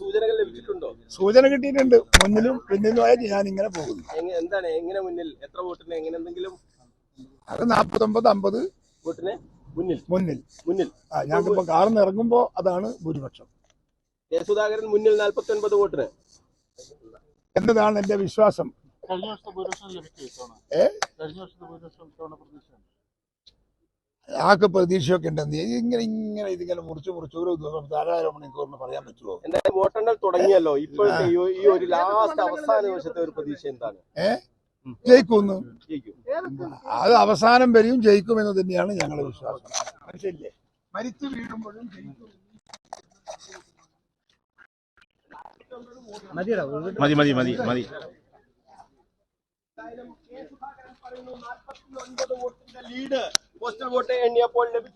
സൂചനകൾ ലഭിച്ചിട്ടുണ്ടോ? സൂചന കിട്ടിയിട്ടുണ്ട്. മുന്നിലും പിന്നിലുമായിട്ട് ഞാൻ ഇങ്ങനെ പോകുന്നു. എന്താണ്? എങ്ങനെ മുന്നിൽ? എത്ര വോട്ടിന്? എങ്ങനെ എന്തെങ്കിലും? അത് നാപ്പത്തൊമ്പത് അമ്പത് വോട്ടിന് മുന്നിൽ. മുന്നിൽ. മുന്നിൽ. ആ ഞങ്ങൾക്കിപ്പോ കാറിന് ഇറങ്ങുമ്പോ അതാണ് ഭൂരിപക്ഷം. കെ മുന്നിൽ നാൽപ്പത്തി ഒൻപത് വോട്ടിന്. എന്നതാണ് എന്റെ വിശ്വാസം. കഴിഞ്ഞ വർഷത്തെ ഭൂരിപക്ഷം ലഭിക്കും ഏ? കഴിഞ്ഞ വർഷത്തെ ഭൂരിപക്ഷം പ്രതീക്ഷയാണ് ആൾക്ക് പ്രതീക്ഷയൊക്കെ ഉണ്ടെന്ന് ഇങ്ങനെ ഇങ്ങനെ ഇതിങ്ങനെ മുറിച്ച് മുറിച്ച് ഓരോ ദിവസം ധാരാളം മണിക്കൂറിന് പറയാൻ പറ്റുമോ എന്തായാലും വോട്ടെണ്ണൽ തുടങ്ങിയല്ലോ. ഇപ്പോഴത്തെ ഈ- ഒരു ലാസ്റ്റ് അവസാന നിമിഷത്തെ ഒരു പ്രതീക്ഷ എന്താണ്? ജയിക്കുമെന്ന്. ജയിക്കും. അത് അവസാനം വരെയും ജയിക്കും എന്ന് തന്നെയാണ് ഞങ്ങളെ വിശ്വാസം. മനസ്സില്ലേ മരിച്ചു വീഴുമ്പോഴും ജയിക്കും. മതി മതി മതി മതി. എന്തായാലും पोस्टल वोट इंडिया पोल ने भी